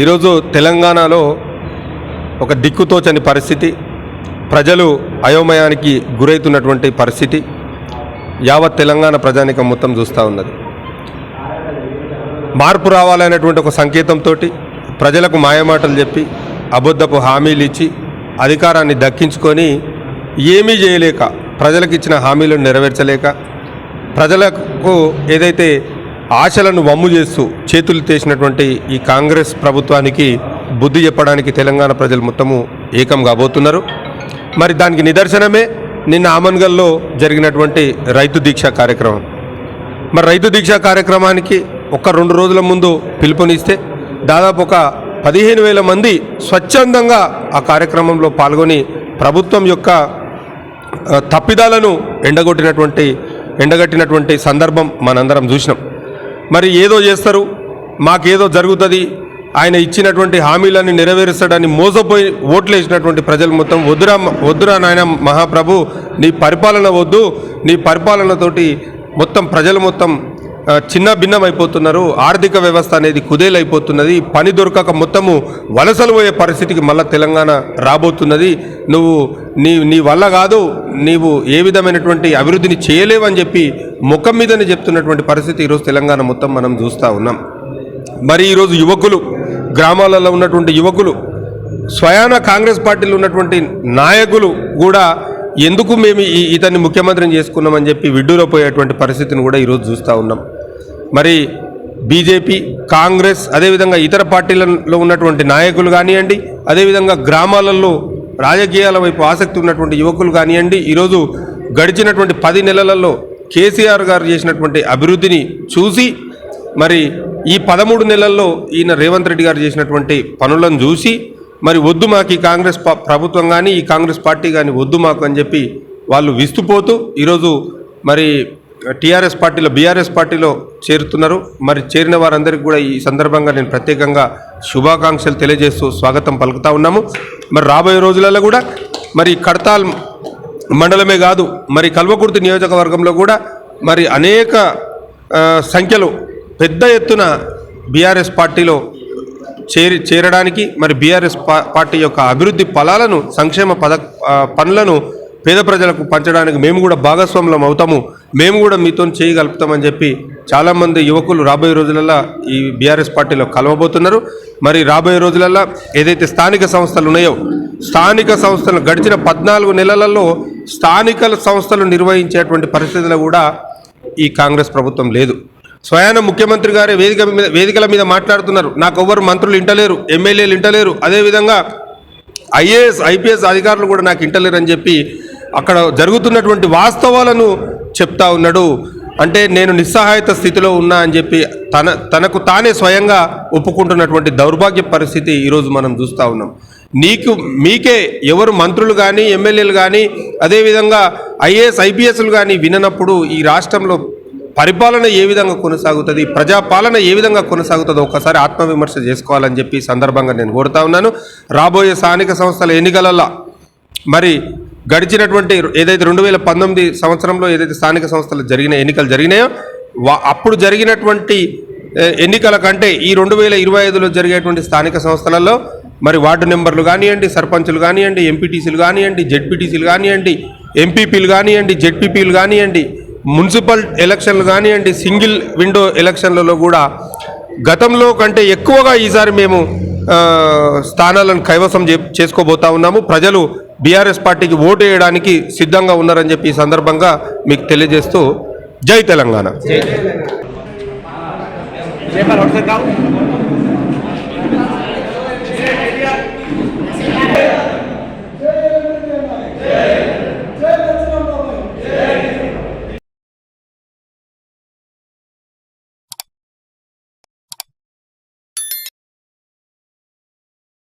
ఈరోజు తెలంగాణలో ఒక దిక్కుతోచని పరిస్థితి. ప్రజలు అయోమయానికి గురవుతున్నటువంటి పరిస్థితి. యావత్ తెలంగాణ ప్రజానికం మొత్తం చూస్తూ ఉన్నది. మార్పు రావాలనేటువంటి ఒక సంకేతంతో ప్రజలకు మాయమాటలు చెప్పి అబద్ధపు హామీలు ఇచ్చి అధికారాన్ని దక్కించుకొని ఏమీ చేయలేక ప్రజలకు ఇచ్చిన హామీలను నెరవేర్చలేక ప్రజలకు ఏదైతే ఆశలను వమ్ము చేస్తూ చేతులు తీసినటువంటి ఈ కాంగ్రెస్ ప్రభుత్వానికి బుద్ధి చెప్పడానికి తెలంగాణ ప్రజలు మొత్తము ఏకం కాబోతున్నారు. మరి దానికి నిదర్శనమే నిన్న ఆమన్గల్లో జరిగినటువంటి రైతు దీక్ష కార్యక్రమం. మరి రైతు దీక్ష కార్యక్రమానికి ఒక రెండు రోజుల ముందు పిలుపునిస్తే దాదాపు ఒక పదిహేను వేల మంది స్వచ్ఛందంగా ఆ కార్యక్రమంలో పాల్గొని ప్రభుత్వం యొక్క తప్పిదాలను ఎండగొట్టినటువంటి ఎండగట్టినటువంటి సందర్భం మనందరం చూసినాం. మరి ఏదో చేస్తారు మాకేదో జరుగుతుంది ఆయన ఇచ్చినటువంటి హామీలన్నీ నెరవేరుస్తాడని మోసపోయి ఓట్లు వేసినటువంటి ప్రజలు మొత్తం వద్దురా వద్దురా నాయన మహాప్రభు నీ పరిపాలన వద్దు నీ పరిపాలనతోటి మొత్తం ప్రజలు మొత్తం చిన్న భిన్నం అయిపోతున్నారు ఆర్థిక వ్యవస్థ అనేది కుదేలైపోతున్నది. పని దొరకక మొత్తము వలసలు పోయే పరిస్థితికి మళ్ళీ తెలంగాణ రాబోతున్నది. నువ్వు నీ నీ వల్ల కాదు నీవు ఏ విధమైనటువంటి అభివృద్ధిని చేయలేవని చెప్పి ముఖం మీదనే చెప్తున్నటువంటి పరిస్థితి ఈరోజు తెలంగాణ మొత్తం మనం చూస్తూ ఉన్నాం. మరి ఈరోజు యువకులు గ్రామాలలో ఉన్నటువంటి యువకులు స్వయాన కాంగ్రెస్ పార్టీలో ఉన్నటువంటి నాయకులు కూడా ఎందుకు మేము ఈ ఇతన్ని ముఖ్యమంత్రిని చేసుకున్నామని చెప్పి విడ్డూరపోయేటువంటి పరిస్థితిని కూడా ఈరోజు చూస్తూ ఉన్నాం. మరి బీజేపీ కాంగ్రెస్ అదేవిధంగా ఇతర పార్టీలలో ఉన్నటువంటి నాయకులు కానివ్వండి అదేవిధంగా గ్రామాలలో రాజకీయాల వైపు ఆసక్తి ఉన్నటువంటి యువకులు కానివ్వండి ఈరోజు గడిచినటువంటి పది నెలలలో కేసీఆర్ గారు చేసినటువంటి అభివృద్ధిని చూసి మరి ఈ పదమూడు నెలల్లో ఈయన రేవంత్ రెడ్డి గారు చేసినటువంటి పనులను చూసి మరి వద్దు మాకు ఈ కాంగ్రెస్ ప- ప్రభుత్వం కానీ ఈ కాంగ్రెస్ పార్టీ కానీ వద్దు మాకు అని చెప్పి వాళ్ళు విస్తుపోతూ ఈరోజు మరి టీఆర్ఎస్ పార్టీలో బీఆర్ఎస్ పార్టీలో చేరుతున్నారు. మరి చేరిన వారందరికీ కూడా ఈ సందర్భంగా నేను ప్రత్యేకంగా శుభాకాంక్షలు తెలియజేస్తూ స్వాగతం పలుకుతా ఉన్నాము. మరి రాబోయే రోజులలో కూడా మరి కడతాల్ మండలమే కాదు మరి కల్వకుర్తి నియోజకవర్గంలో కూడా మరి అనేక సంఖ్యలో పెద్ద ఎత్తున బీఆర్ఎస్ పార్టీలో చేరి చేరడానికి మరి బీఆర్ఎస్ పార్టీ యొక్క అభివృద్ధి ఫలాలను సంక్షేమ పద పనులను పేద ప్రజలకు పంచడానికి మేము కూడా భాగస్వాములం అవుతాము. మేము కూడా మీతో చేయగలుగుతామని చెప్పి చాలామంది యువకులు రాబోయే రోజులలో ఈ బీఆర్ఎస్ పార్టీలో కలవబోతున్నారు. మరి రాబోయే రోజులలో ఏదైతే స్థానిక సంస్థలు ఉన్నాయో స్థానిక సంస్థలు గడిచిన పద్నాలుగు నెలలలో స్థానిక సంస్థలు నిర్వహించేటువంటి పరిస్థితులు కూడా ఈ కాంగ్రెస్ ప్రభుత్వం లేదు. స్వయాన ముఖ్యమంత్రి గారే వేదిక మీద వేదికల మీద మాట్లాడుతున్నారు. నాకు ఎవ్వరు మంత్రులు ఇంటలేరు ఎమ్మెల్యేలు ఇంటలేరు. అదేవిధంగా ఐఏఎస్ ఐపీఎస్ అధికారులు కూడా నాకు ఇంటలేరు అని చెప్పి అక్కడ జరుగుతున్నటువంటి వాస్తవాలను చెప్తా ఉన్నాడు. అంటే నేను నిస్సహాయత స్థితిలో ఉన్నా అని చెప్పి తన తనకు తానే స్వయంగా ఒప్పుకుంటున్నటువంటి దౌర్భాగ్య పరిస్థితి ఈరోజు మనం చూస్తూ ఉన్నాం. నీకు మీకే ఎవరు మంత్రులు కానీ ఎమ్మెల్యేలు కానీ అదేవిధంగా ఐఏఎస్ ఐపీఎస్లు కానీ విననప్పుడు ఈ రాష్ట్రంలో పరిపాలన ఏ విధంగా కొనసాగుతుంది ప్రజాపాలన ఏ విధంగా కొనసాగుతుందో ఒకసారి ఆత్మవిమర్శ చేసుకోవాలని చెప్పి సందర్భంగా నేను కోరుతా ఉన్నాను. రాబోయే స్థానిక సంస్థల ఎన్నికలలో మరి గడిచినటువంటి ఏదైతే రెండు వేల పంతొమ్మిది సంవత్సరంలో ఏదైతే స్థానిక సంస్థలు జరిగిన ఎన్నికలు జరిగినాయో వా అప్పుడు జరిగినటువంటి ఎన్నికల కంటే ఈ రెండు వేల ఇరవై ఐదులో జరిగేటువంటి స్థానిక సంస్థలలో మరి వార్డు నెంబర్లు కానివ్వండి సర్పంచులు కానివ్వండి ఎంపీటీసీలు కానివ్వండి జెడ్పీటీసీలు కానివ్వండి ఎంపీపీలు కానివ్వండి జెడ్పీపీలు కానివ్వండి మున్సిపల్ ఎలక్షన్లు కానివ్వండి సింగిల్ విండో ఎలక్షన్లలో కూడా గతంలో కంటే ఎక్కువగా ఈసారి మేము స్థానాలను కైవసం చే- చేసుకోబోతా ఉన్నాము. ప్రజలు బీఆర్ఎస్ పార్టీకి ఓటు వేయడానికి సిద్ధంగా ఉన్నారని చెప్పి ఈ సందర్భంగా మీకు తెలియజేస్తూ జై తెలంగాణ.